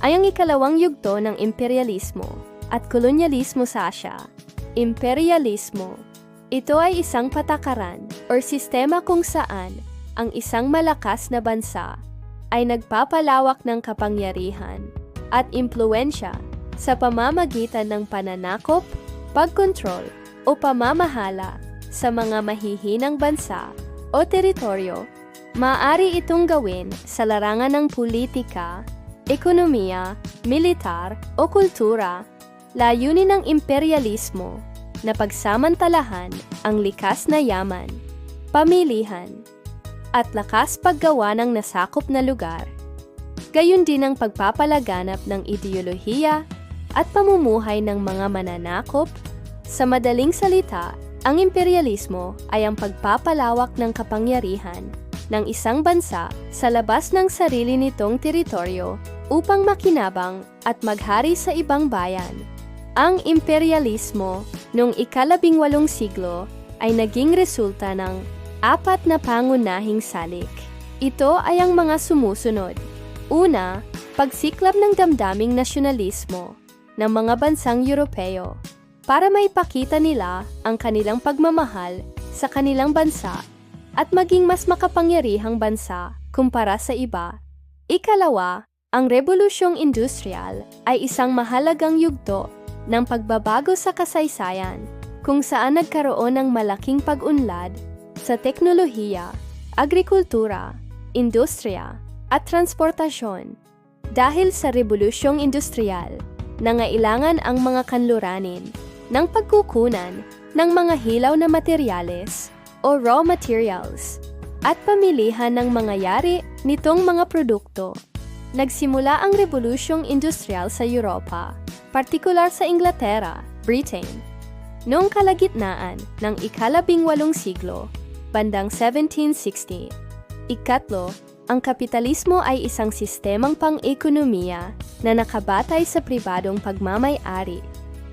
ay ang ikalawang yugto ng imperialismo at kolonyalismo sa Asya. Imperialismo. Ito ay isang patakaran or sistema kung saan ang isang malakas na bansa ay nagpapalawak ng kapangyarihan at impluensya sa pamamagitan ng pananakop, pagkontrol o pamamahala sa mga mahihinang bansa o teritoryo. Maaari itong gawin sa larangan ng politika, ekonomiya, militar o kultura. Layunin ng imperialismo na pagsamantalahan ang likas na yaman, pamilihan, at lakas paggawa ng nasakop na lugar. Gayon din ang pagpapalaganap ng ideolohiya at pamumuhay ng mga mananakop. Sa madaling salita, ang imperialismo ay ang pagpapalawak ng kapangyarihan ng isang bansa sa labas ng sarili nitong teritoryo upang makinabang at maghari sa ibang bayan. Ang imperialismo noong ikalabing walong siglo ay naging resulta ng apat na pangunahing salik. Ito ay ang mga sumusunod. Una, pagsiklab ng damdaming nasyonalismo ng mga bansang Europeo para maipakita nila ang kanilang pagmamahal sa kanilang bansa at maging mas makapangyarihang bansa kumpara sa iba. Ikalawa, ang Rebolusyong Industrial ay isang mahalagang yugto ng pagbabago sa kasaysayan kung saan nagkaroon ng malaking pag-unlad sa teknolohiya, agrikultura, industriya, at transportasyon. Dahil sa Rebolusyong Industrial, nangailangan ang mga kanluranin ng pagkukunan ng mga hilaw na materyales o raw materials at pamilihan ng mga yari nitong mga produkto. Nagsimula ang Rebolusyong Industrial sa Europa, partikular sa Inglaterra, Britain. Noong kalagitnaan ng ikalabing walong siglo, bandang 1760, ikatlo, ang kapitalismo ay isang sistemang pang-ekonomiya na nakabatay sa pribadong pagmamay-ari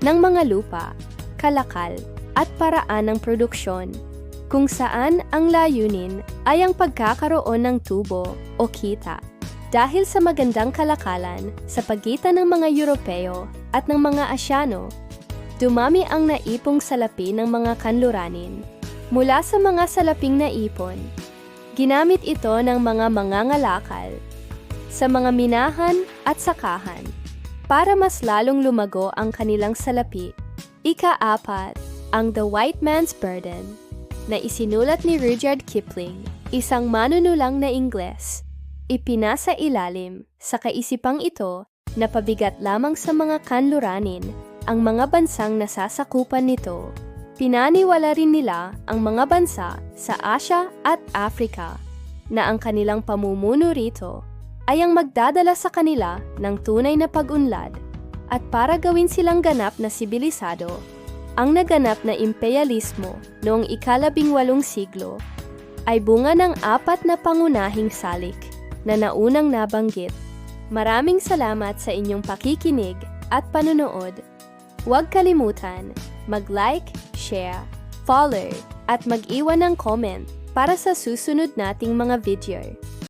ng mga lupa, kalakal, at paraan ng produksyon, kung saan ang layunin ay ang pagkakaroon ng tubo o kita. Dahil sa magandang kalakalan sa pagitan ng mga Europeo at ng mga Asyano, dumami ang naipong salapi ng mga kanluranin. Mula sa mga salaping naipon, Ginamit ito ng mga mangangalakal sa mga minahan at sakahan para mas lalong lumago ang kanilang salapi. Ika-apat, ang The White Man's Burden na isinulat ni Rudyard Kipling, isang manunulang na Ingles. Ipinasa ilalim sa kaisipang ito na pabigat lamang sa mga kanluranin ang mga bansang nasasakupan nito. Pinaniwala rin nila ang mga bansa sa Asya at Africa na ang kanilang pamumuno rito ay ang magdadala sa kanila ng tunay na pag-unlad at para gawin silang ganap na sibilisado, ang naganap na imperialismo noong ikalabing walong siglo ay bunga ng apat na pangunahing salik na naunang nabanggit. Maraming salamat sa inyong pakikinig at panunood. Huwag kalimutan mag-like, share, follow, at mag-iwan ng comment para sa susunod nating mga video.